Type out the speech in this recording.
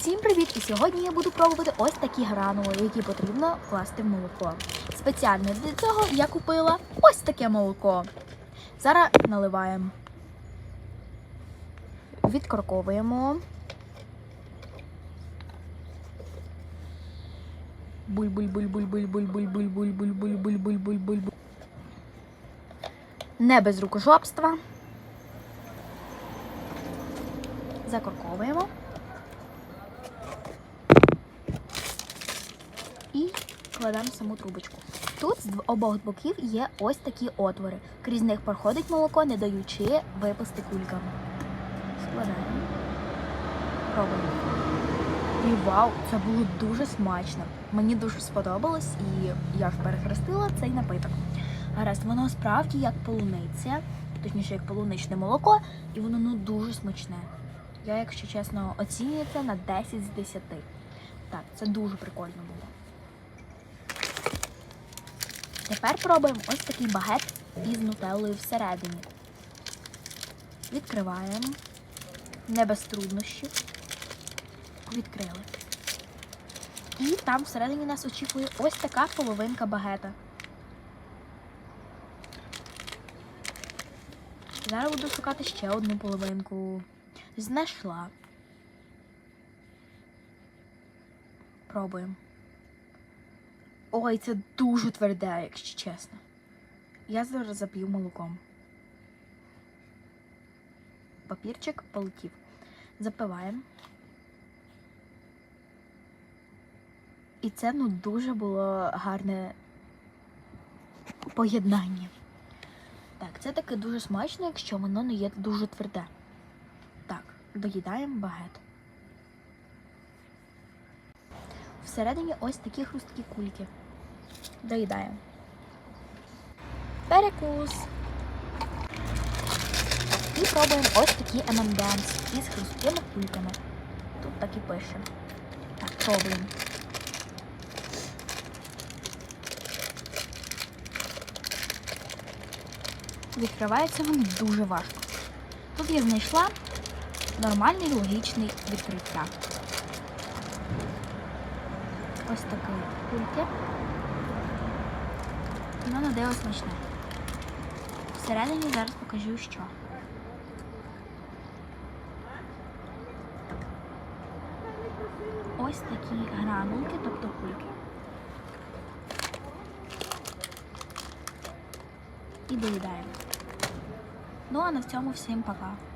Всім привіт! І сьогодні я буду пробувати ось такі гранули, які потрібно класти в молоко. Спеціально для цього я купила ось таке молоко. Зараз наливаємо. Відкорковуємо. Буль-буль-буль-буль-буль-буль-буль-буль-буль-буль-буль-буль-буль-буль. Не без рукожопства. Закорковуємо. І кладемо саму трубочку. Тут з обох боків є ось такі отвори. Крізь них проходить молоко, не даючи випасти кульками. Складаємо. Пробуємо. І вау, це було дуже смачно. Мені дуже сподобалось, і я ж перехрестила цей напиток. Гаразд, воно справді як полуниця, точніше, як полуничне молоко, і воно ну дуже смачне. Я, якщо чесно, оцінюю це на 10 з 10. Так, це дуже прикольно було. Тепер пробуємо ось такий багет із нутеллою всередині. Відкриваємо. Не без труднощів. Відкрили. І там всередині нас очікує ось така половинка багета. Зараз буду шукати ще одну половинку. Знайшла. Пробуємо. Ой, це дуже тверде, якщо чесно. Я зараз зап'ю молоком. Папірчик полетів. Запиваємо. І це ну дуже було гарне поєднання. Так, це таке дуже смачно, якщо воно не є дуже тверде. Так, доїдаємо багет. Всередині ось такі хрусткі кульки. Доїдаємо. Перекус. І пробуємо ось такі M&M's із хрусткими кульками. Тут так і пише. Так, пробуємо. Відкривається воно дуже важко. Тут я знайшла нормальний логічний відкриття. Ось таке кульки. Воно на диво смачне. Всередині зараз покажу, що. Ось такі гранулки, тобто кульки. І доїдаємо. Ну а на цьому всім пока.